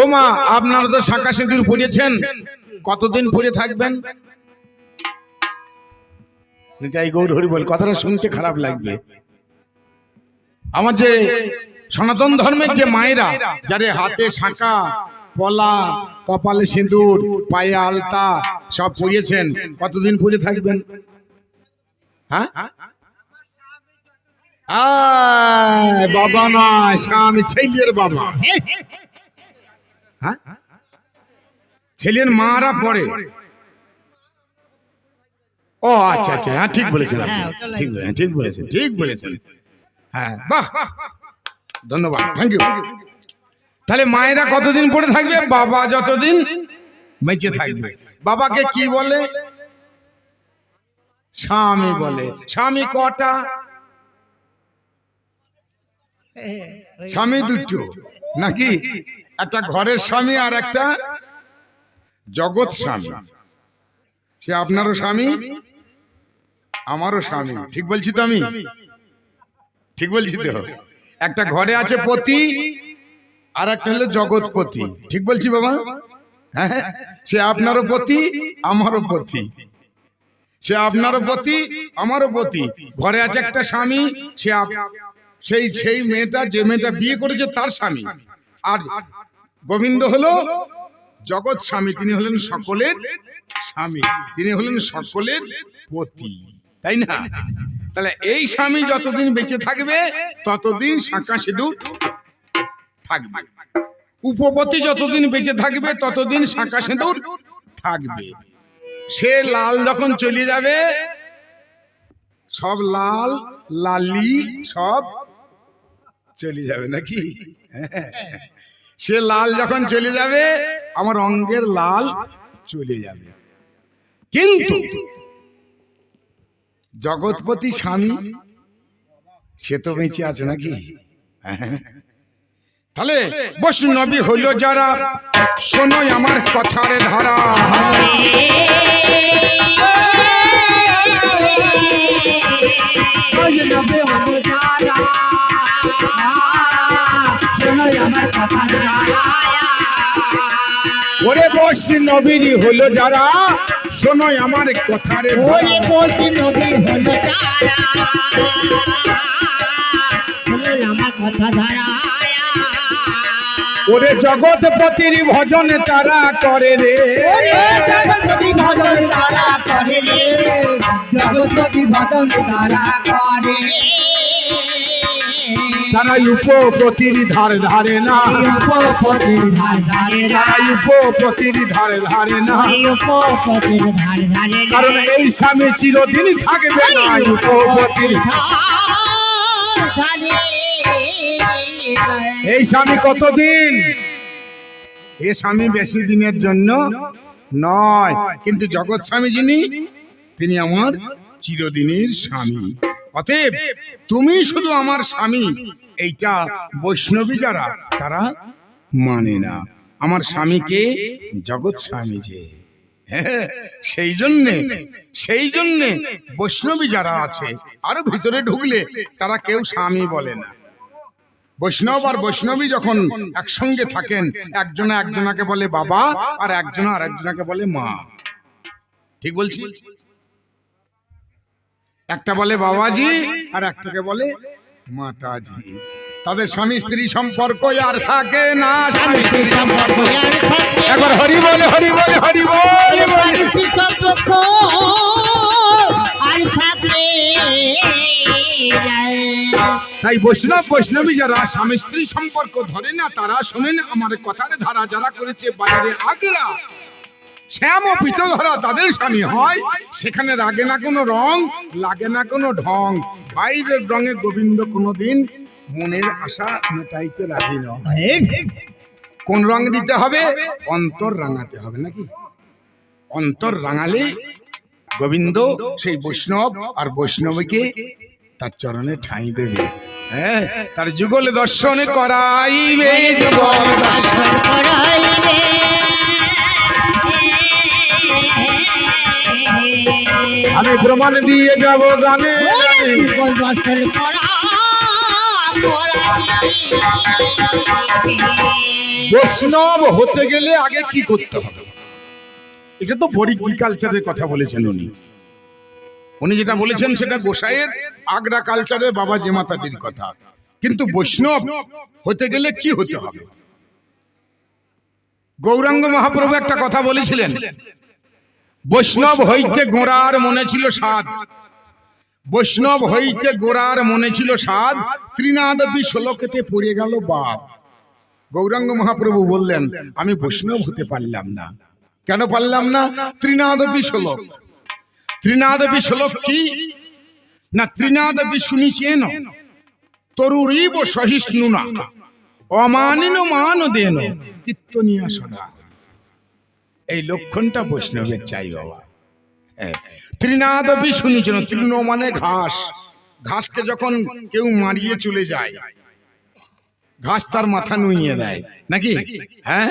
ও মা আপনারা তো শাঁকা সিঁদুর পড়েছেন কতদিন পরে থাকবেন? নিতাই গৌর হরি বল, কথাটা শুনতে খারাপ লাগবে। আমার যে সনাতন ধর্মের যে মায়েরা, যারে হাতে শাঁকা পলা, কপালে সিঁদুর, পায়ে আলতা, সব পরিয়েছেন, কতদিন পরে থাকবেন? হ্যাঁ? বাবা না, স্বামী, ছেলের বাবা। হ্যাঁ? ছেলের মারা পড়ে ও আচ্ছা আচ্ছা হ্যাঁ ঠিক বলেছেন ঠিক বলেছেন ঠিক বলেছেন ঠিক বলেছেন। হ্যাঁ বাহ। ধন্যবাদ থ্যাংক ইউ তাহলে মায়েরা কতদিন পড়ে থাকবে? বাবা যতদিন বেঁচে থাকবে। বাবাকে কি বলে? স্বামী বলে। স্বামী কটা? স্বামী দুটো। নাকি? একটা ঘরের স্বামী আর একটা জগৎ স্বামী। সে আপনারও স্বামী, আমারও স্বামী। ঠিক বলছি তো আমি? ঠিক বলছি তো? একটা ঘরে আছে পতি, আর একটা হলো জগৎপতি ঠিক বলছি বাবা? হ্যাঁ সে আপনারও পতি, আমারও পতি। সে আপনারও পতি, আমারও পতি। ঘরে আছে একটা স্বামী, সে সেই সেই মেয়েটা যে মেয়েটা বিয়ে করেছে তার স্বামী। আর গোবিন্দ হলো জগৎ স্বামী। তিনি হলেন সকলের স্বামী। তিনি হলেন সকলের পতি। তাই না? তাহলে এই স্বামী যতদিন বেঁচে থাকবে, ততদিন শাঁকা সিঁদুর থাকবে। উপপতি যতদিন বেঁচে থাকবে, ততদিন শাঁকা সিঁদুর থাকবে। সে লাল যখন চলে যাবে, সব লাল, লালি সব চলে যাবে নাকি? সে লাল যখন চলে যাবে, আমার অঙ্গের লাল চলে যাবে। কিন্তু জগৎপতি স্বামী, সে তো বেঁচে আছে নাকি? তাহলে বৈষ্ণবী হইল যারা, শোনোই আমার কথার ধারা। বৈষ্ণবে হলে যারা আমার ওরে বৈষ্ণবীর হলো যারা শোনোই আমার কথার ওরে ধারা বৈষ্ণবে হলে যারা শোনো আমার কথা ধারা ওরে জগৎপতির ভজন তারা করে রে। জগৎপতি ভজন তারা করে রে। জগৎপতি ভজন তারা করে তারা উপপতির ধার ধারে না। উপপতির ধার ধারে তারা উপপতির ধারে ধারে না। উপপতির ধার ধারে কারণ এই স্বামী চিরদিনই থাকবে না। উপপতির এই স্বামী কতদিন? এ স্বামী বেশি দিনের জন্য নয়। কিন্তু জগৎ স্বামী যিনি তিনি আমার চিরদিনের স্বামী। অতএব তুমি শুধু আমার স্বামী। এইটা বৈষ্ণবী যারা তারা মানে না। আমার স্বামীকে জগৎ স্বামী যে। হ্যাঁ, সেই জন্যে সেই জন্যে বৈষ্ণবী যারা আছে আরও ভিতরে ঢুকলে তারা কেউ স্বামী বলে না। বৈষ্ণব আর বৈষ্ণবী যখন একসঙ্গে থাকেন একজনে একজনাকে বলে বাবা আর একজনা আর একজনাকে বলে মা। ঠিক বলছি? একটা বলে বাবাজি আর একটাকে বলে মাতাজি। তাদের স্বামী স্ত্রী সম্পর্ক আর থাকে না একবার হরি বলে হরি বলে হরি বলে বলে। তাই বৈষ্ণব বৈষ্ণবী যারা স্বামী স্ত্রী সম্পর্ক ধরে না তারা শোনেন আমার কথার ধারা যারা করেছে বাইরে আগরা। শ্যাম ও পিত ধরা তাদের স্বামী হয়। সেখানে রাগে না কোনো রং লাগে না কোনো ঢং। বাইরের রঙে গোবিন্দ কোনোদিন মনের আশা মেটাইতে রাজি নয়। কোন রং দিতে হবে? অন্তর রাঙাতে হবে নাকি? অন্তর রাঙালে গোবিন্দ সেই বৈষ্ণব আর বৈষ্ণবীকে তার চরণে ঠাঁই দেবে। হ্যাঁ তার যুগল দর্শনে করাইবে যুগল দর্শন আমি প্রমাণ দিয়ে যাব গানে। বৈষ্ণব হতে গেলে আগে কি করতে হবে? এটা তো বরিকি কালচারের কথা বলেছেন উনি। উনি যেটা বলেছেন সেটা গোসাইয়ের আগ্রা কালচারের বাবা জেমাতাজির কথা। কিন্তু বৈষ্ণব হতে গেলে কি হতে হবে? গৌরাঙ্গ মহাপ্রভু একটা কথা বলেছিলেন বৈষ্ণব হইতে গোড়ার মনে ছিল সাদ বৈষ্ণব হইতে গোড়ার মনে ছিল সাদ ত্রিনাদবী ষোলকেতে পড়ে গেল বাদ গৌরাঙ্গ মহাপ্রভু বললেন, আমি বৈষ্ণব হতে পারলাম না। কেন পারলাম না? ত্রিনাদবী শ্লোক ত্রিনাদবী শ্লোক কি? না ত্রিনাদবী শুনিছেন তরুরীব সহিষ্ণু না। অমানিন মান দেন। কীর্তনিয়া সদা। এই লক্ষণটা বৈষ্ণবের চাই বাবা। হ্যাঁ। ত্রিনাদবী শুনেছেন তৃণ মানে ঘাস। ঘাসকে যখন কেউ মারিয়ে চলে যায় ঘাস তার মাথা নুইয়ে দেয়। নাকি? হ্যাঁ?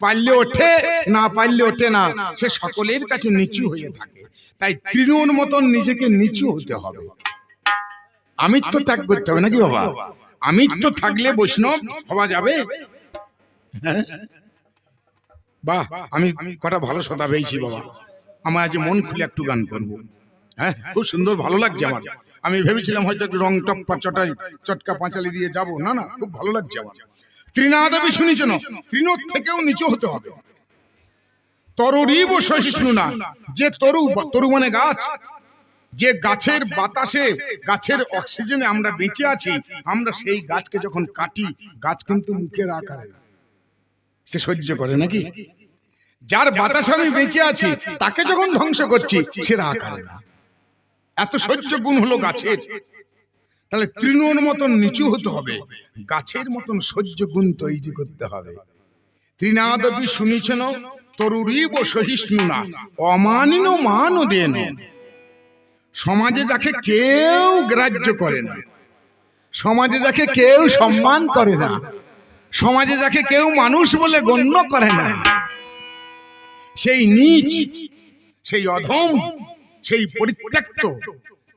পারলে ওঠে না পারলে ওঠে না। সে সকলের কাছে নিচু হয়ে থাকে। তাই তৃণর মতন নিজেকে নিচু হতে হবে। আমি তো ত্যাগ করতে হবে নাকি বাবা? আমি তো থাকলে বৈষ্ণব হওয়া যাবে। হ্যাঁ? বাহ আমি কটা ভালো শ্রোতা পেয়েছি বাবা। আমার আজ মন খুলে একটু গান করব। হ্যাঁ খুব সুন্দর ভালো লাগছে আমার। আমি ভেবেছিলাম হয়তো একটু রং টপ্পা চটাই চটকা পাঁচালি দিয়ে যাব। না না খুব ভালো লাগছে আমার। তৃণাদবি শুনিছ না। তৃণর থেকেও নিচু হতে হবে। তরুরীব সহিষ্ণু না। যে তরু তরু মানে গাছ। যে গাছের বাতাসে গাছের অক্সিজেনে আমরা বেঁচে আছি আমরা সেই গাছকে যখন কাটি গাছ কিন্তু মুখের আকারে না। সে সহ্য করে নাকি? যার বাতাস আমি বেঁচে আছি তাকে যখন ধ্বংস করছি সে আকারে না। এত সহ্য গুণ হলো গাছের। তাহলে তৃণর মতন নিচু হতে হবে গাছের মতন সহ্য গুণ তৈরি করতে হবে। তৃণাদবি শুনিছেন তরুরীব সহিষ্ণু না অমানিন মান দেন। সমাজে যাকে কেউ গ্রাহ্য করে না সমাজে যাকে কেউ সম্মান করে না সমাজে যাকে কেউ মানুষ বলে গণ্য করে না সেই নিচ সেই অধম সেই পরিত্যক্ত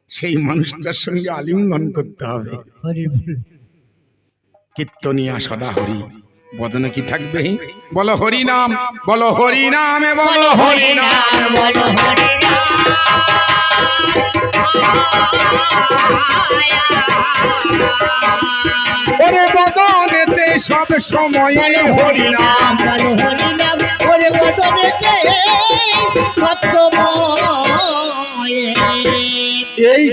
সেই মানুষটার সঙ্গে আলিঙ্গন করতে হবে। কীর্তনিয়া সদা হরি। বদনে কি থাকবে? বলো হরি নাম বলো হরি নামে বলো হরি নাম বলো হরি ওরে বদনেতে সব সময়ে হরি নাম বলো হরি নাম ওরে বদনেতে সত্যময় এই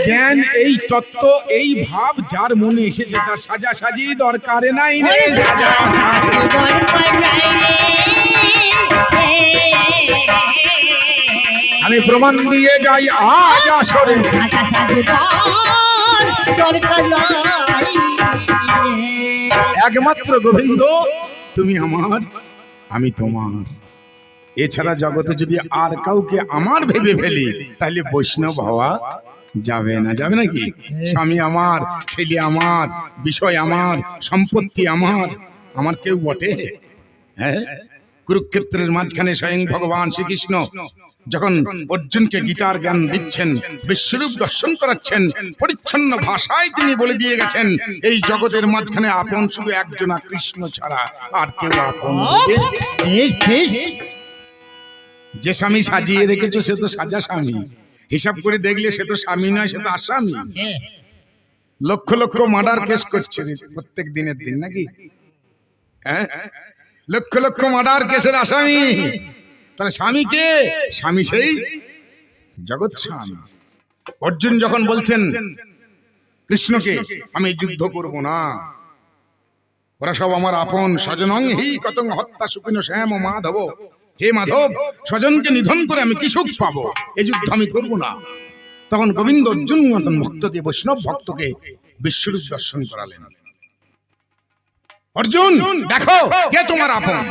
জ্ঞান এই তত্ত্ব এই ভাব যার মনে এসেছে তার সাজা সাজির দরকার নাই রে সাজা আমি প্রমাণ দিয়ে যাই আজ আসরে একমাত্র গোবিন্দ তুমি আমার আমি তোমার এছাড়া জগতে যদি আর কাউকে আমার ভেবে ফেলি তাহলে বৈষ্ণব হওয়া যাবে না যাবে নাকি স্বামী আমার ছেলে আমার বিষয় আমার সম্পত্তি আমার আমার কেউ বটে? হ্যাঁ? কুরুক্ষেত্রের মাঝখানে স্বয়ং ভগবান শ্রীকৃষ্ণ যখন অর্জুনকে গীতার জ্ঞান দিচ্ছেন বিশ্বরূপ দর্শন করাচ্ছেন পরিচ্ছন্ন ভাষায় তিনি বলে দিয়ে গেছেন এই জগতের মাঝখানে আপন শুধু একজনা কৃষ্ণ ছাড়া আর কেউ আপন যে স্বামী সাজিয়ে রেখেছো সে তো সাজা স্বামী। হিসাব করে দেখলে সে তো স্বামী নয় সে তো আসামি। লক্ষ লক্ষ মার্ডার কেস করছে প্রত্যেক দিনের দিন নাকি? হ্যাঁ? লক্ষ লক্ষ মার্ডার কেসের আসামি। তাহলে স্বামী কে? স্বামী সেই জগৎ স্বামী। অর্জুন যখন বলছেন কৃষ্ণকে আমি যুদ্ধ করব না। ওরা সব আমার আপন স্বজনং হি কতং হত্যা সুখিন শ্যাম মাধব। হে মাধব, স্বজনকে নিধন করে আমি কৃষক পাব। এই যুদ্ধ আমি করব না। তখন গোবিন্দ অর্জুন মতন ভক্তকে বৈষ্ণব ভক্তকে বিশ্বরূপ দর্শন করালেন। অর্জুন, দেখো কে তোমার আপন।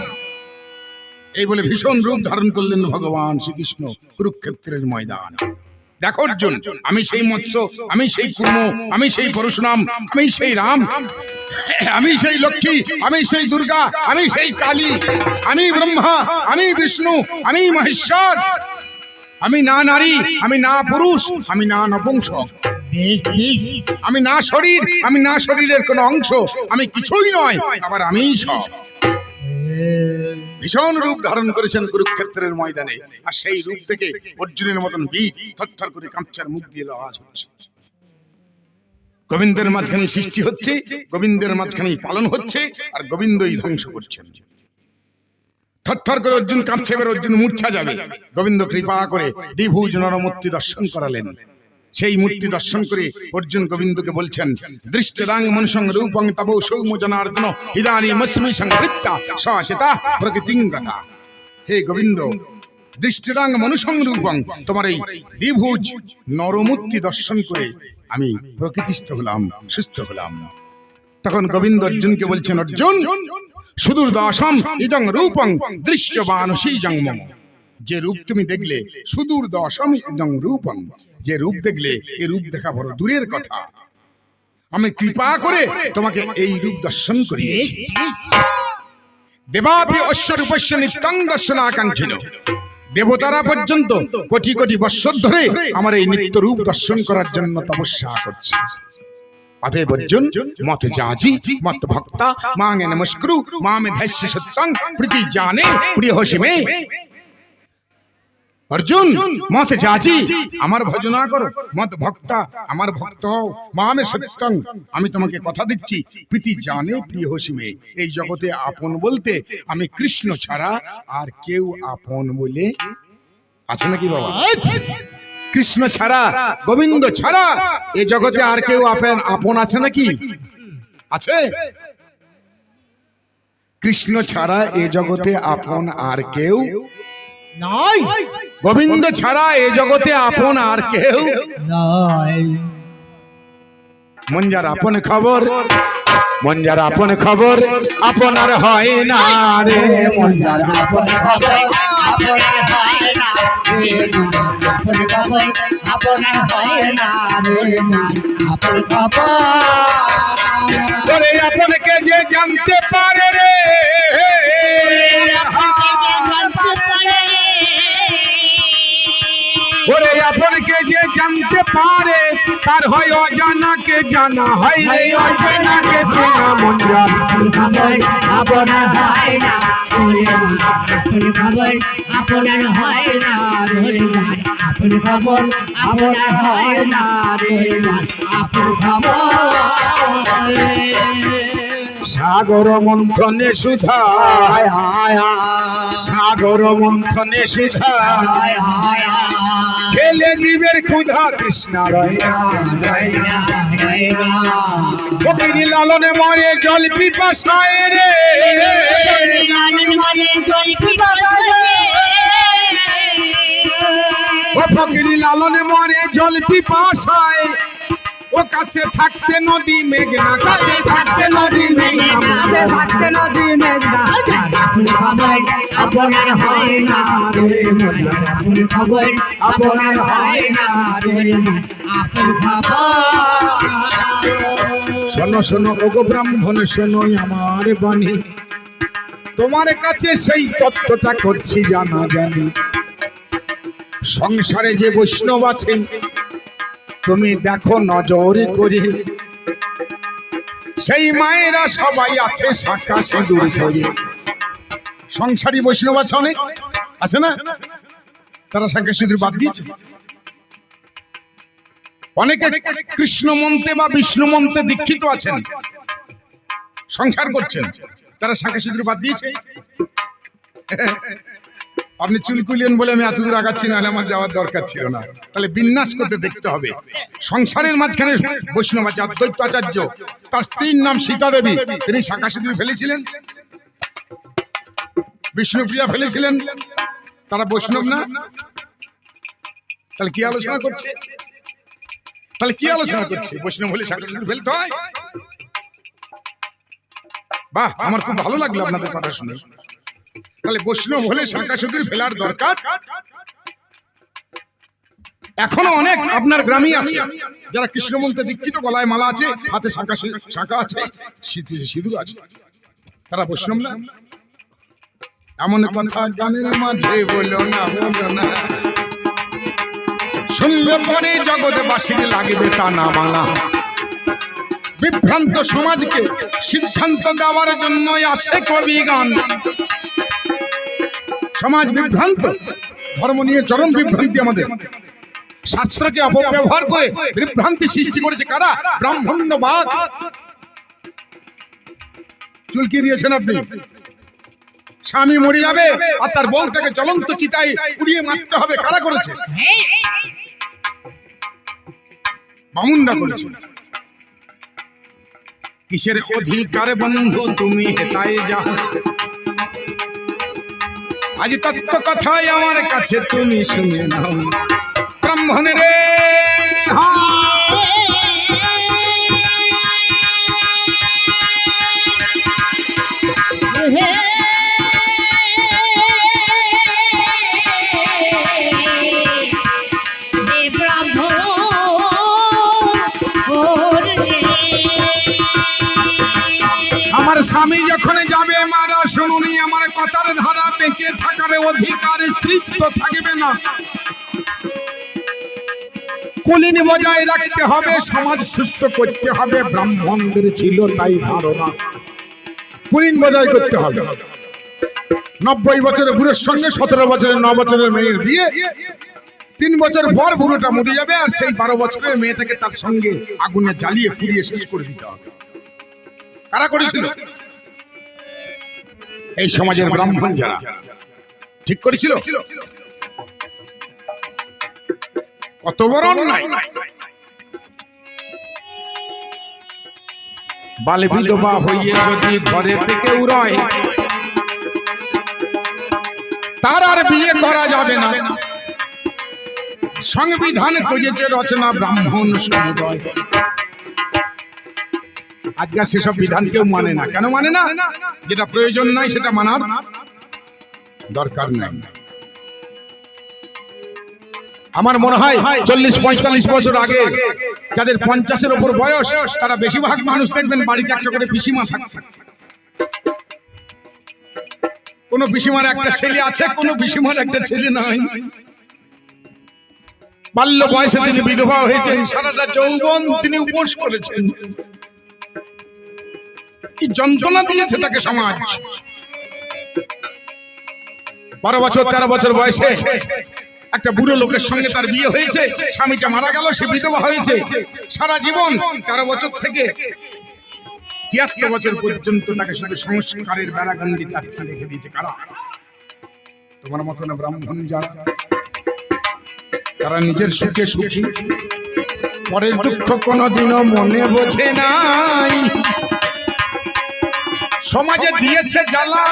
এই বলে ভীষণ রূপ ধারণ করলেন ভগবান শ্রীকৃষ্ণ কুরুক্ষেত্রের ময়দান। দেখো অর্জুন আমি সেই মৎস্য আমি সেই কুর্ম আমি সেই পরশুরাম আমি সেই রাম। আমি সেই লক্ষ্মী আমি সেই দুর্গা আমি সেই কালী আমি ব্রহ্মা আমি বিষ্ণু আমি মহেশ্বর। আমি না নারী আমি না পুরুষ আমি না নপুংসক আমি না শরীর আমি না শরীরের কোনো অংশ আমি কিছুই নয় আবার আমিই সব। ভীষণ রূপ ধারণ করেছেন কুরুক্ষেত্রের ময়দানে। আর সেই রূপ থেকে অর্জুনের মতন বীর থরথর করে কাঁপচার মুখ দিয়ে আওয়াজ হচ্ছে। গোবিন্দের মাঝখানে সৃষ্টি হচ্ছে, গোবিন্দের মাঝখানে পালন হচ্ছে, আর গোবিন্দই ধ্বংস করছেন। থরথর করে অর্জুন কাঁপছে, এবার অর্জুন মূর্ছা যাবে। গোবিন্দ কৃপা করে দ্বিভুজ নরমূর্তি দর্শন করালেন। সেই মূর্তি দর্শন করে অর্জুন গোবিন্দকে বলছেন দৃষ্টদাং মনুষং রূপং তব সৌম জনার্দন ইদানি মস্মি সংবৃত্তা সচেতা প্রকৃতিঙ্গতা হে গোবিন্দ দৃষ্টিদাং মনুষং রূপং তোমার এই দ্বিভুজ নরমূর্তি দর্শন করে আমি প্রকৃতিস্থ হলাম সুস্থ হলাম। তখন গোবিন্দ অর্জুনকে বলছেন অর্জুন সুদূর দশম ইদং রূপং দৃশ্যবানসী জন্ম। যে রূপ তুমি দেখলে সুদূর দশম ইদং রূপং যে রূপ দেখলে এই রূপ দেখা বড় দূরের কথা। আমি কৃপা করে তোমাকে এই রূপ দর্শন করিয়েছি। দেবাপি অশ্বরূপস্য নিত্যং দর্শন আকাঙ্ক্ষিল দেবতারা পর্যন্ত কোটি কোটি বৎসর ধরে আমার এই নিত্য রূপ দর্শন করার জন্য তপস্যা করছে। অতএব অর্জুন মত জাজি মত ভক্তা মাঙে নমস্কুরু মামে ধৈর্য সত্যং প্রীতি জানে প্রিয় হসিমে। অর্জুন মত জাজি আমার ভজনা করো। মত ভক্তা আমার ভক্ত হও। মামে সত্যং। আমি তোমাকে কথা দিচ্ছি। প্রীতি জানে প্রিয় হসিমে। এই জগতে আপন বলতে আমি কৃষ্ণ ছাড়া আর কেউ আপন বলে আছে নাকি বাবা? কৃষ্ণ ছাড়া গোবিন্দ ছাড়া এ জগতে আর কেউ আপন আপন আছে নাকি? আছে? কৃষ্ণ ছাড়া এ জগতে আপন আর কেউ নয় গোবিন্দ ছাড়া এ জগতে আপন আর কেউ নয় মন যার আপন খবর মন যার আপন খবর আপনার হয় না রে মন যার আপন খবর আপনার হয় না রে আপন খবর আপনার হয় না রে আপন খবর আপনকে যে জানতে পারে রে ওরে আপনকে যে জানতে পারে, তার হয় অজানাকে জানা, হয় রে অজানাকে চেনা মন আপনার হয় না খবর, আপনার হয় না আপন খবর, আপনার হয় না রে আপন খবর। সাগর মন্থনে সুধা। সাগর মন্থনে সুধা। খেলে জীবের ক্ষুধা কৃষ্ণ রয় কবির লালনে মরে জল পিপাসায় রে। ফকির লালনে মরে জল পিপাসায়। ও কাছে থাকতে নদী মেঘনা। কাছে থাকতে নদী মেঘনা। আপনার হয় না রে খবর আপনার হয় না রে শোনো শোনো ওগো ব্রাহ্মণ শোনো আমার বাণী। তোমার কাছে সেই তত্ত্বটা করছি জানা জানি। সংসারে যে বৈষ্ণব আছে তুমি দেখো নজর করে। সেই মায়েরা সবাই আছে শাখা সিঁদুর করে সংসারী বৈষ্ণব আছে অনেক। আছে না? তারা শাখা সিঁদুর বাদ দিয়েছে। অনেকে কৃষ্ণ মন্ত্রে বা বিষ্ণু মন্ত্রে দীক্ষিত আছেন। সংসার করছেন। তারা শাখা সিঁদুর বাদ দিয়েছে। আপনি চুল কুলিয়েন বলে আমি এতদূর আগাচ্ছি না আমার যাওয়ার দরকার ছিল না। তাহলে বিন্যাস করতে দেখতে হবে। সংসারের মাঝখানে বৈষ্ণব আছে অদ্বৈত আচার্য, তার স্ত্রীর নাম সীতা দেবী। তিনি শাখা সিঁদুর ফেলেছিলেন। বিষ্ণুপ্রিয়া ফেলেছিলেন। তারা বৈষ্ণব না। তাহলে কি আলোচনা করছে? তাহলে কি আলোচনা করছে? বৈষ্ণব হলে শাখা সিঁদুর ফেলতে হয়? বাহ, আমার খুব ভালো লাগল আপনাদের কথা শুনে। তাহলে বৈষ্ণব হলে শাখা সিঁদুর ফেলার দরকার। এখনও অনেক আপনার গ্রামেই আছে। যারা কৃষ্ণ মন্ত্রে দীক্ষিত গলায় মালা আছে, হাতে শাখা শাখা আছে সিঁদুর আছে। তারা বৈষ্ণব না। এমন কথা গানের মাঝে বলো না বলো না। শুনলে পরে জগৎবাসীর লাগবে তা না মানা বিভ্রান্ত সমাজকে সিদ্ধান্ত দেওয়ার জন্য আসে কবি গান সমাজ বিভ্রান্ত। ধর্ম নিয়ে চরম বিভ্রান্তি আমাদের। শাস্ত্রকে অপব্যবহার করে বিভ্রান্তি সৃষ্টি করেছে কারা? ব্রাহ্মণ্যবাদ। চুলকি দিয়েছেন আপনি। স্বামী মরে যাবে আর তার বউটাকে জ্বলন্ত চিতায় পুড়িয়ে মারতে হবে, কারা করেছে? বামুনরা করেছে। কিসের অধিকার বন্ধু তুমি হেতায় যাও? আজ তত্ত্ব কথাই আমার কাছে তুমি শুনে নাও। ব্রাহ্মণ রে আমার স্বামী যখন যাবে মারা শুনুনি, আমার কথার ধারা বেঁচে থাকার অধিকার স্ত্রীত্ব থাকবে না। কুলিন বজায় রাখতে হবে, সমাজ সুস্থ করতে হবে, ব্রাহ্মণদের ছিল তাই ধারণা। কুলিন বজায় করতে হবে। নব্বই বছরের বুড়োর সঙ্গে, সতেরো বছরের, ন বছরের মেয়ের বিয়ে। তিন বছর পর বুড়োটা মরে যাবে, আর সেই বারো বছরের মেয়েটাকে তার সঙ্গে আগুনে জ্বালিয়ে পুড়িয়ে শেষ করে দিতে হবে। কারা করেছিল? এই সমাজের ব্রাহ্মণ যারা, ঠিক করেছিল? কত বড় অন্যায়। বালে বিধবা হইয়ে যদি ঘরে থেকে উড়ায়, তার আর বিয়ে করা যাবে না। সংবিধান করেছে রচনা ব্রাহ্মণ সমুদয় আজকাল সেসব বিধান কেউ মানে না। কেন মানে না? যেটা প্রয়োজন নাই সেটা মানার দরকার নাই। আমার মনে হয় চল্লিশ পঁয়তাল্লিশ বছর আগে যাদের পঞ্চাশের ওপর বয়স, তারা বেশিরভাগ মানুষ দেখবেন বাড়িতে একটা করে পিসিমা থাকবে কোন পিসিমার একটা ছেলে আছে, কোন পিসিমার একটা ছেলে নাই। বাল্য বয়সে তিনি বিধবা হয়েছেন, সারাটা যৌবন তিনি উপোস করেছেন। কি যন্ত্রণা দিয়েছে তাকে সমাজ? বারো বছর, তেরো বছর বয়সে একটা বুড়ো লোকের সঙ্গে তার বিয়ে হয়েছে, স্বামীটা মারা গেল, সে বিধবা হয়েছে। সারা জীবন তেরো বছর থেকে তিয়াত্তর বছর পর্যন্ত তাকে শুধু সংস্কারের বেড়াগন্ডি তাকে রেখে দিয়েছে। কারা? তোমার মতন ব্রাহ্মণ যারা, তারা নিজের সুখে সুখী, পরের দুঃখ কোনোদিনও মনে বোঝে নাই। সমাজে দিয়েছে জ্বালা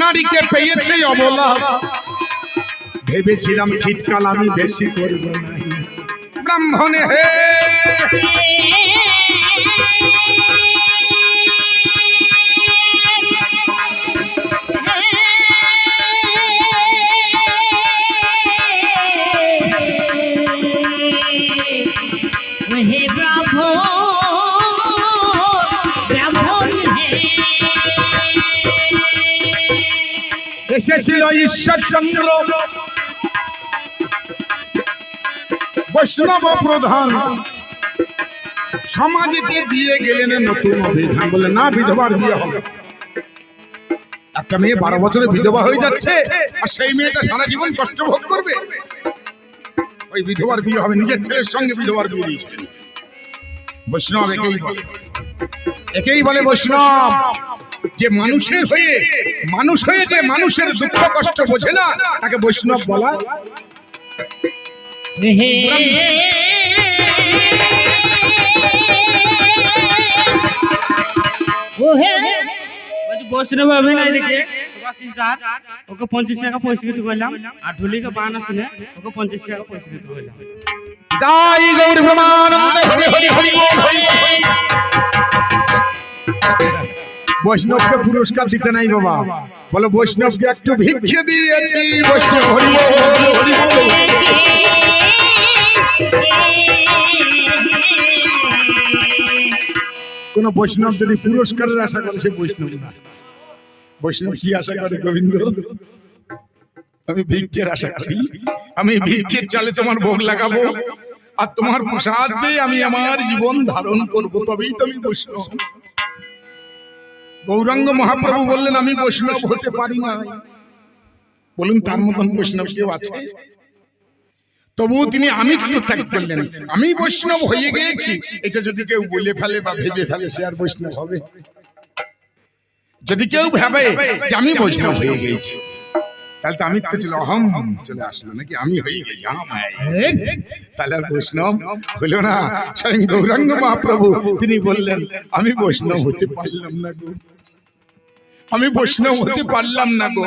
নারীকে পেয়েছে অবলা। ভেবেছিলাম শীতকাল আমি বেশি করব ব্রাহ্মণে হে। এসেছিল ঈশ্বরচন্দ্র বৈষ্ণব প্রধান। সমাজেতে দিয়ে গেলেন নতুন অভিধান। বলে না, বিধবার বিয়ে হবে একটা মেয়ে বারো বছরে বিধবা হয়ে যাচ্ছে, আর সেই মেয়েটা সারা জীবন কষ্ট ভোগ করবে। ওই বিধবার বিয়ে হবে, নিজের ছেলের সঙ্গে বিধবার বিয়ে দিয়েছিলেন। বৈষ্ণব একেই বলে। একেই বলে বৈষ্ণব, যে মানুষের হয়ে মানুষ হয়ে যে মানুষের দুঃখ কষ্ট বোঝে না তাকে বৈষ্ণব বলা। বৈষ্ণব অভিনয় দেখে ওকে পঞ্চাশ টাকা পুরস্কৃত করলাম আর ঢুলিকে শুনে ওকে পঞ্চাশ টাকা পুরস্কৃত করলাম। বৈষ্ণবকে পুরস্কার দিতে নাই বাবা। বলো, বৈষ্ণবকে একটু ভিক্ষে দিয়েছি, বৈষ্ণব কোন বৈষ্ণব যদি পুরস্কারের আশা করে, সে বৈষ্ণব না। বৈষ্ণব কি আশা করে, গোবিন্দ? আমি ভিক্ষের আশা করি। আমি ভিক্ষের চালে তোমার ভোগ লাগাবো। আর তোমার প্রসাদ পেয়ে আমি আমার জীবন ধারণ করব। তবেই তো আমি বৈষ্ণব। গৌরাঙ্গ মহাপ্রভু বললেন, আমি বৈষ্ণব হতে পারি না। বলুন, তার মতন বৈষ্ণব কেউ আছে? তবুও তিনি আমি কিন্তু ত্যাগ করলেন। আমি বৈষ্ণব হয়ে গিয়েছি। এটা যদি কেউ বলে ফেলে বা ভেবে ফেলে, সে আর বৈষ্ণব হবে। যদি কেউ ভাবে যে আমি বৈষ্ণব হয়ে গিয়েছি, তাহলে তো আমি তো ছিল, অহম চলে আসলো নাকি? আমি হয়ে গেছি। তাহলে আর বৈষ্ণব হলো না। স্বয়ং গৌরাঙ্গ মহাপ্রভু, তিনি বললেন, আমি বৈষ্ণব হতে পারলাম না গো। আমি বৈষ্ণব হতে পারলাম না গো।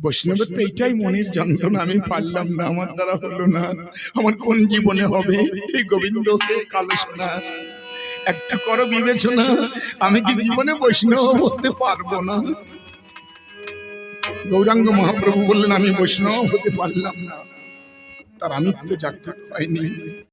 বৈষ্ণবের তো এইটাই মনের যন্ত্রণা আমি পারলাম না আমার দ্বারা হলো না। আমার কোন জীবনে হবে? এই গোবিন্দকে কালো সোনা একটা করো বিবেচনা আমি কি জীবনে বৈষ্ণব হতে পারব না? গৌরাঙ্গ মহাপ্রভু বললেন আমি বৈষ্ণব হতে পারলাম না। তার আমিত্ব জাগ্রত হয়নি।